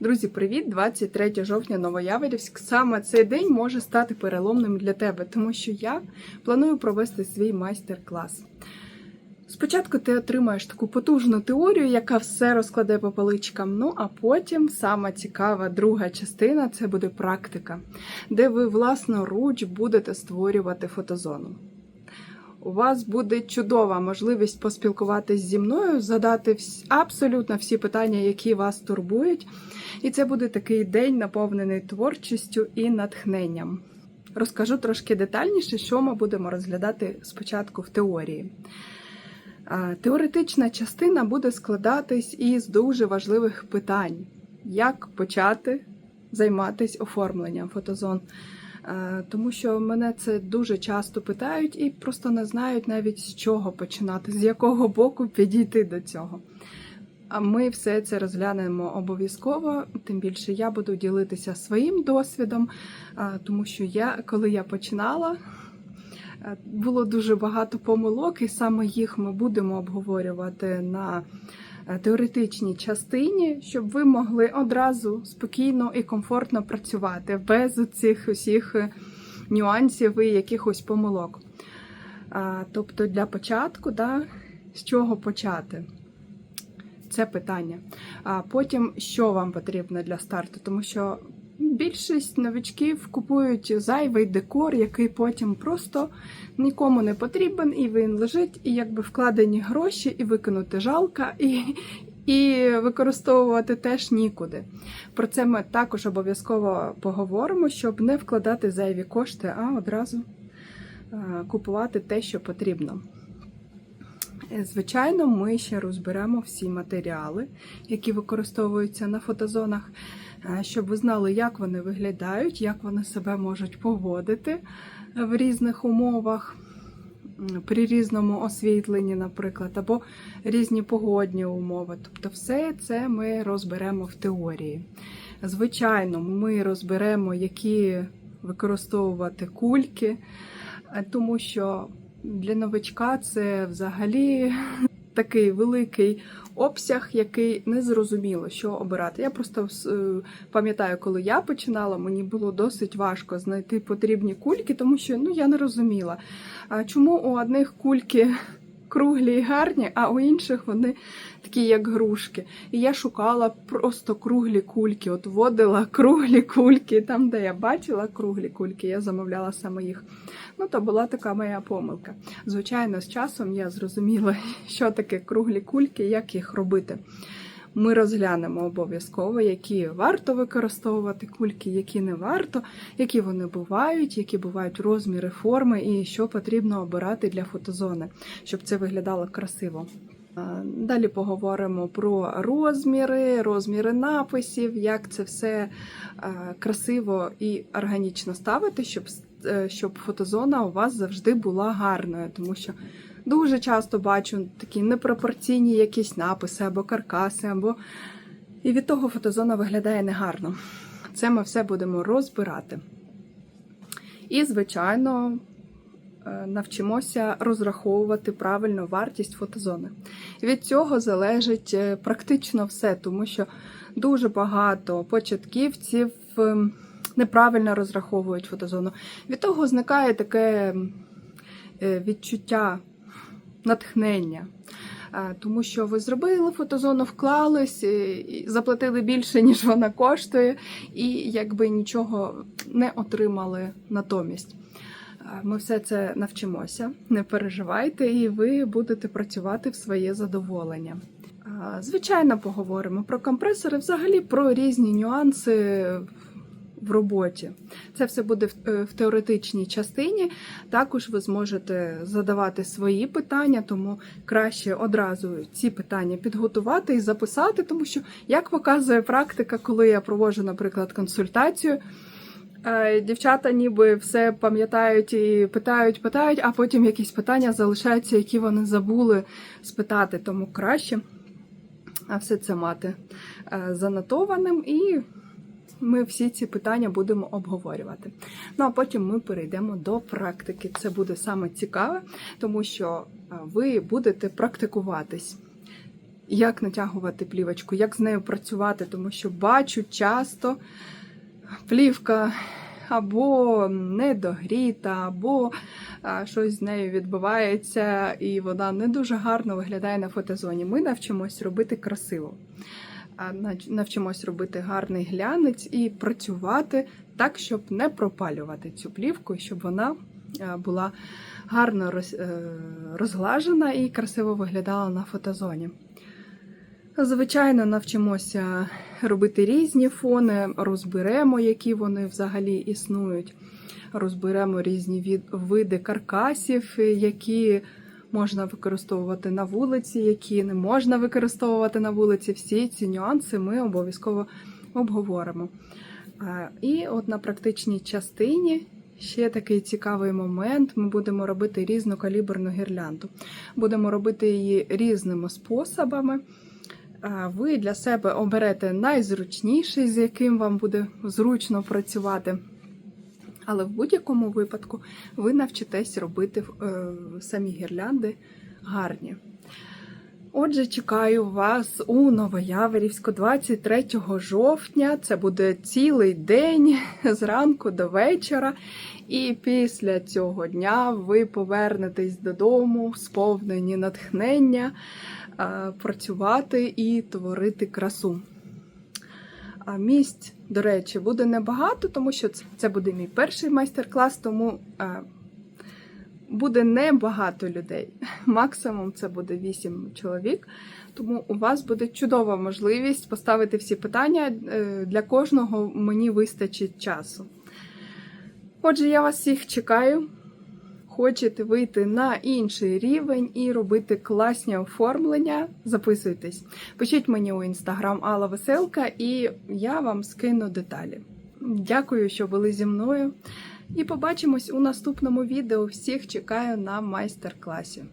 Друзі, привіт! 23 жовтня Новояворівськ. Саме цей день може стати переломним для тебе, тому що я планую провести свій майстер-клас. Спочатку ти отримаєш таку потужну теорію, яка все розкладе по поличкам. Ну а потім сама цікава друга частина це буде практика, де ви власноруч будете створювати фотозону. У вас буде чудова можливість поспілкуватись зі мною, задати абсолютно всі питання, які вас турбують. І це буде такий день, наповнений творчістю і натхненням. Розкажу трошки детальніше, що ми будемо розглядати спочатку в теорії. Теоретична частина буде складатись із дуже важливих питань: як почати займатися оформленням фотозон. Е, Тому що мене це дуже часто питають і просто не знають навіть з чого починати, з якого боку підійти до цього. А ми все це розглянемо обов'язково. Тим більше я буду ділитися своїм досвідом, тому що я, коли я починала, е, було дуже багато помилок, і саме їх ми будемо обговорювати на е, теоретичній частині, щоб ви могли одразу спокійно і комфортно працювати без цих усіх е, нюансів і якихось помилок. Тобто для початку, да, з чого почати? Це питання. А потім, що вам потрібно для старту, тому що більшість новичків купують зайвий декор, який потім просто нікому не потрібен, і він лежить, і якби вкладені гроші, і викинути жалко, і, і використовувати теж нікуди. Про це ми також обов'язково поговоримо, щоб не вкладати зайві кошти, а одразу е, купувати те, що потрібно. Е, Звичайно, ми ще розберемо всі матеріали, які використовуються на фотозонах, е, щоб ви знали, як вони виглядають, як вони себе можуть поводити в різних умовах, при різному освітленні, наприклад, або різні погодні умови. Тобто, все це ми розберемо в теорії. Звичайно, ми розберемо, які використовувати кульки, е, тому що для новичка це взагалі такий великий обсяг, який не зрозуміло, що обирати. Я просто е, пам'ятаю, коли я починала, мені було досить важко знайти потрібні кульки, тому що ну я не розуміла, чому у одних кульки круглі і гарні, а у інших вони такі, як грушки. І я шукала просто круглі кульки, от водила круглі кульки. Там, де я бачила круглі кульки, я замовляла саме їх. Ну, то була така моя помилка. Звичайно, з часом я зрозуміла, що таке круглі кульки, як їх робити. Ми розглянемо обов'язково, які варто використовувати кульки, які не варто, які вони бувають, які бувають розміри, форми і що потрібно обирати для фотозони, щоб це виглядало красиво. Далі поговоримо про розміри, розміри написів, як це все красиво і органічно ставити, щоб, щоб фотозона у вас завжди була гарною, тому що дуже часто бачу такі непропорційні якісь написи або каркаси, або і від того фотозона виглядає негарно. Це ми все будемо розбирати. І, звичайно, е, навчимося розраховувати правильно вартість фотозони. Від цього залежить е, практично все, тому що дуже багато початківців ем, неправильно розраховують фотозону. Від того зникає таке е, відчуття натхнення. Тому що ви зробили фотозону, вклались, е, заплатили більше, ніж вона коштує, і якби нічого не отримали натомість. Ми все це навчимося, не переживайте, і ви будете працювати в своє задоволення. Звичайно, поговоримо про компресори, взагалі про різні нюанси в роботі. Це все буде в, е, в теоретичній частині. Також ви зможете задавати свої питання, тому краще одразу ці питання підготувати і записати, тому що, як показує практика, коли я проводжу, наприклад, консультацію. е, Дівчата ніби все пам'ятають і питають, питають, а потім якісь питання залишаються, які вони забули спитати. Тому краще все це мати е, занотованим і ми всі ці питання будемо обговорювати. Ну а потім ми перейдемо до практики. Це буде саме цікаве, тому що е, ви будете практикуватись. як натягувати плівочку, як з нею працювати, тому що бачу часто плівка або недогріта, або а, щось з нею відбувається, і вона не дуже гарно виглядає на фотозоні. Ми навчимось робити красиво. Навчимось робити гарний глянець і працювати так, щоб не пропалювати цю плівку, щоб вона була гарно е, розглажена і красиво виглядала на фотозоні. Звичайно, навчимося робити різні фони, розберемо, які вони взагалі існують. Розберемо різні види каркасів, які можна використовувати на вулиці, які не можна використовувати на вулиці. Всі ці нюанси ми обов'язково обговоримо. І от на практичній частині ще такий цікавий момент: ми будемо робити різнокаліберну гірлянду. Будемо робити її різними способами. Ви для себе оберете найзручніший, з яким вам буде зручно працювати. Але в будь-якому випадку ви навчитесь робити е, самі гірлянди гарні. Отже, чекаю вас у Новояворівську 23 жовтня. Це буде цілий день зранку до вечора. І після цього дня ви повернетесь додому, сповнені натхнення, е, працювати і творити красу. А місць, до речі, буде небагато, тому що це- буде мій перший майстер-клас, тому е, буде небагато людей. Максимум це буде 8 чоловік. Тому у вас буде чудова можливість поставити всі питання. Е, Для кожного мені вистачить часу. Отже, я вас всіх чекаю. Хочете вийти на інший рівень і робити класні оформлення, записуйтесь. Пишіть мені у інстаграм Алла Веселка, і я вам скину деталі. Дякую, що були зі мною. І побачимось у наступному відео. Всіх чекаю на майстер-класі.